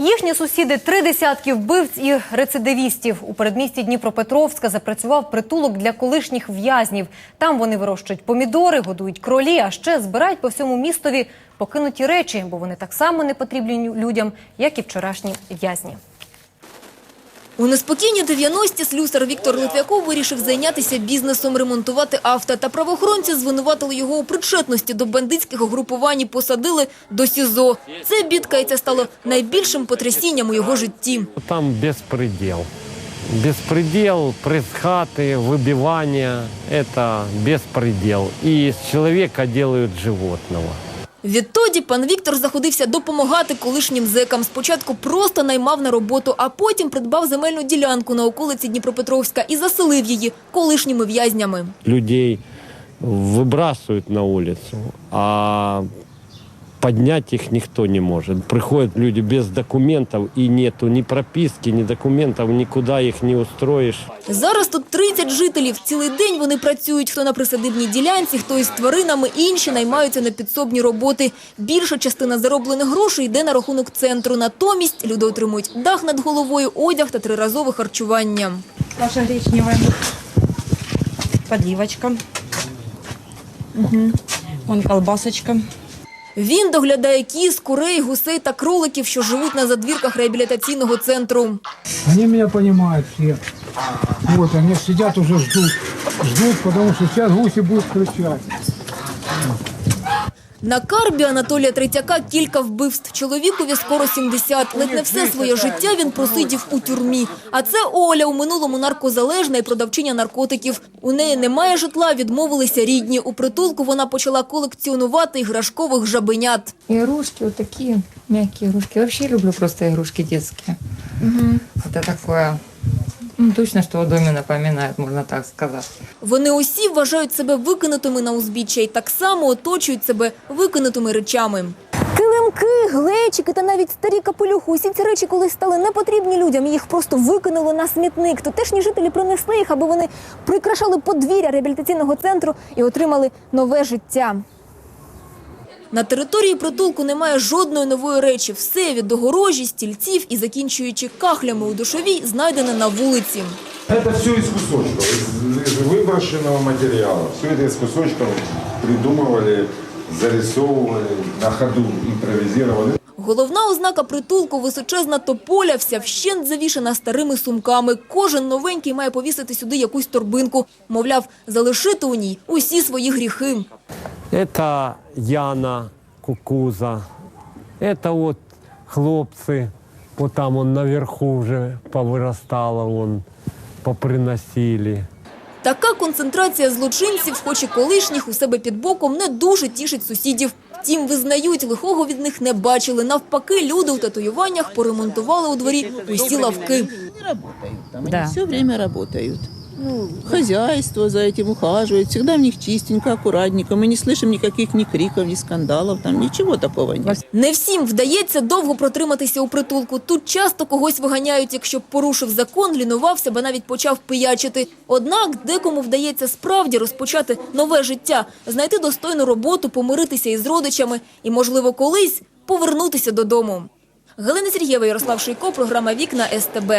Їхні сусіди три десятки вбивць і рецидивістів. У передмісті Дніпропетровська запрацював притулок для колишніх в'язнів. Там вони вирощують помідори, годують кролі, а ще збирають по всьому містові покинуті речі, бо вони так само не потрібні людям, як і вчорашні в'язні. У неспокійні 90-ті слюсар Віктор Литвяков вирішив зайнятися бізнесом, ремонтувати авто. Та правоохоронці звинуватили його у причетності до бандитських угрупувань і посадили до СІЗО. Це, бідкається, стало найбільшим потрясінням у його житті. Там беспредел. Беспредел, пресс-хаты, выбивание – это беспредел. И из человека делают животного. Відтоді пан Віктор заходився допомагати колишнім зекам. Спочатку просто наймав на роботу, а потім придбав земельну ділянку на околиці Дніпропетровська і заселив її колишніми в'язнями. Людей выбрасывают на улицу, а поднять их никто не может. Приходят люди без документов, и нету ни прописки, ни документов, никуда их не устроишь. Зараз тут 30 жителів. Цілий день вони працюють, хто на присадибній ділянці, хто із тваринами, інші наймаються на підсобні роботи. Більша частина зароблених грошей йде на рахунок центру. Натомість люди отримують дах над головою, одяг та триразове харчування. Каша гречневая. Подливочка. Вон колбасочка. Він доглядає кіз, курей, гусей та кроликів, що живуть на задвірках реабілітаційного центру. Вони мене розуміють всі. Вот, вони сидять, уже ждуть. Ждуть, потому що зараз гуси будуть кричать. На карбі Анатолія Третяка кілька вбивств. Чоловікові скоро 70. Ледь не все своє життя він просидів у тюрмі. А це Оля, у минулому наркозалежна і продавчиня наркотиків. У неї немає житла, відмовилися рідні. У притулку вона почала колекціонувати іграшкових жабенят. Игрушки вот такие мягкие игрушки. Я вообще люблю просто игрушки детские. Это такое, ну, точно, что о доме напоминает, можно так сказать. Вони усі вважають себе викинутими на узбіччя і так само оточують себе викинутими речами. Килимки, глечики та навіть старі капелюхи. Усі ці речі колись стали непотрібні людям. Їх просто викинули на смітник. Тутешні жителі принесли їх, аби вони прикрашали подвір'я реабілітаційного центру і отримали нове життя. На території притулку немає жодної нової речі. Все від огорожі, стільців і закінчуючи кахлями у душовій, знайдене на вулиці. Это все из кусочков, из, из выброшенного материала. Все это из кусочков придумывали, зарисовывали, на ходу импровизировали. Головна ознака притулку – височезна тополя, вся вщент завішена старими сумками. Кожен новенький має повісити сюди якусь торбинку. Мовляв, залишити у ній усі свої гріхи. Это Яна Кукуза. Это вот хлопцы. Вот там он наверху уже повырастало, он поприносили. Така концентрація злочинців, хоч і колишніх, у себе під боком не дуже тішить сусідів. Втім, визнають, лихого від них не бачили. Навпаки, люди у татуюваннях поремонтували у дворі усі лавки. Они работают там, Да. они все время работают. Ну, хозяйство за этим ухаживает, всегда в них чистенько, аккуратненько. Мы не слышим никаких ни криков, ни скандалов, там ничего такого нет. Не всім вдається довго протриматися у притулку. Тут часто когось виганяють, якщо порушив закон, лінувався, ба навіть почав пиячити. Однак декому вдається справді розпочати нове життя, знайти достойну роботу, помиритися із родичами і, можливо, колись повернутися додому. Галина Сергієва, Ярослав Шийко, програма «Вікна СТБ».